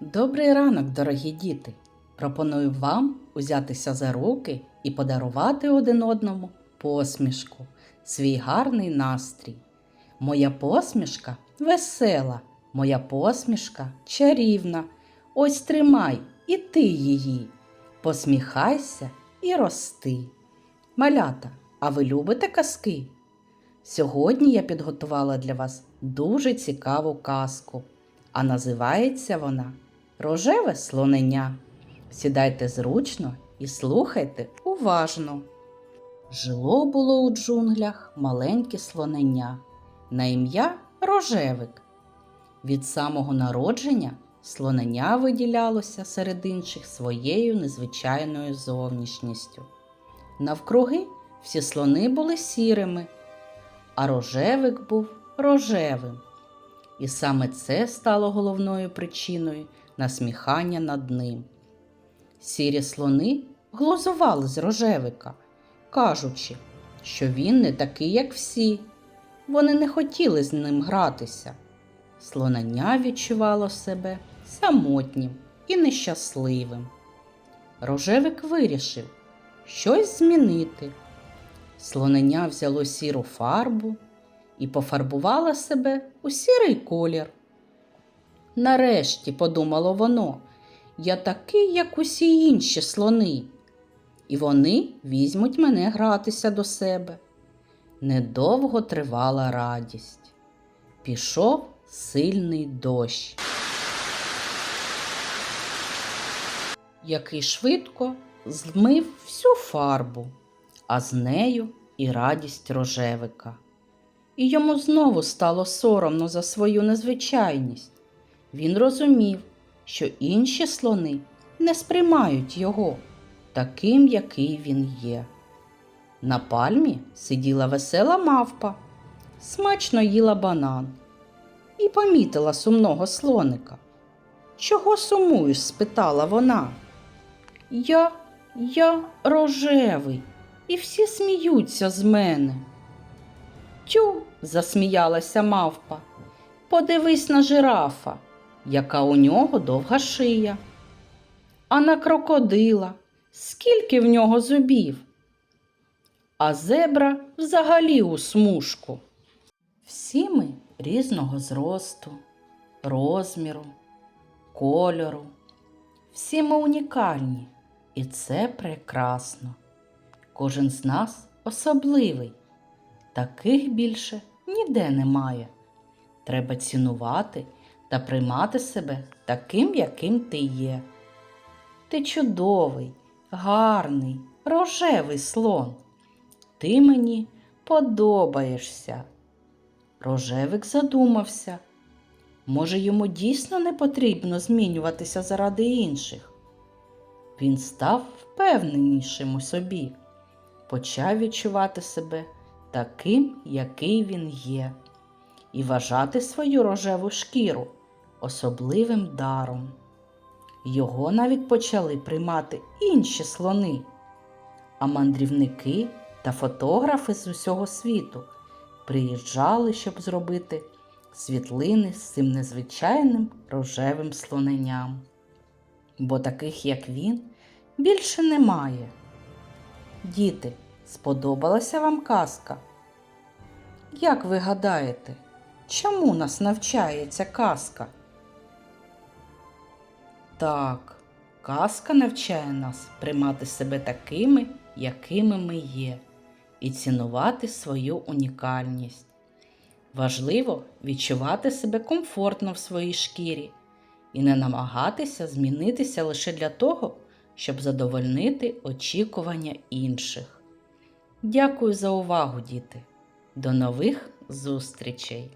Добрий ранок, дорогі діти! Пропоную вам узятися за руки і подарувати один одному посмішку, свій гарний настрій. Моя посмішка весела, моя посмішка чарівна. Ось тримай і ти її. Посміхайся і рости. Малята, а ви любите казки? Сьогодні я підготувала для вас дуже цікаву казку, а називається вона Рожеве слонення. Сідайте зручно і слухайте уважно. Жило було у джунглях маленьке слонення на ім'я Рожевик. Від самого народження слонення виділялося серед інших своєю незвичайною зовнішністю. Навкруги всі слони були сірими, а рожевик був рожевим. І саме це стало головною причиною насміхання над ним. Сірі слони глузували з рожевика, кажучи, що він не такий, як всі. Вони не хотіли з ним гратися. Слонення відчувало себе самотнім і нещасливим. Рожевик вирішив щось змінити. Слонення взяло сіру фарбу і пофарбувало себе у сірий колір. Нарешті, подумало воно, я такий, як усі інші слони, і вони візьмуть мене гратися до себе. Недовго тривала радість. Пішов сильний дощ, який швидко змив всю фарбу, а з нею і радість рожевика. І йому знову стало соромно за свою незвичайність. Він розумів, що інші слони не сприймають його таким, який він є. На пальмі сиділа весела мавпа, смачно їла банан і помітила сумного слоника. Чого сумуєш? спитала вона. Я, я рожевий, і всі сміються з мене. Тю, засміялася мавпа. Подивись на жирафа, яка у нього довга шия. А на крокодила, скільки в нього зубів. А зебра взагалі у смужку. Всі ми різного зросту, розміру, кольору. Всі ми унікальні, і це прекрасно. Кожен з нас особливий. Таких більше ніде немає. Треба цінувати та приймати себе таким, яким ти є. Ти чудовий, гарний, рожевий слон. Ти мені подобаєшся. Рожевик задумався. Може, йому дійсно не потрібно змінюватися заради інших. Він став впевненішим у собі, почав відчувати себе таким, який він є, і вважати свою рожеву шкіру особливим даром. Його навіть почали приймати інші слони, а мандрівники та фотографи з усього світу приїжджали, щоб зробити світлини з цим незвичайним рожевим слоненням. Бо таких, як він, більше немає. Діти, сподобалася вам казка? Як ви гадаєте, чому нас навчає ця казка? Так, казка навчає нас приймати себе такими, якими ми є, і цінувати свою унікальність. Важливо відчувати себе комфортно в своїй шкірі і не намагатися змінитися лише для того, щоб задовольнити очікування інших. Дякую за увагу, діти! До нових зустрічей!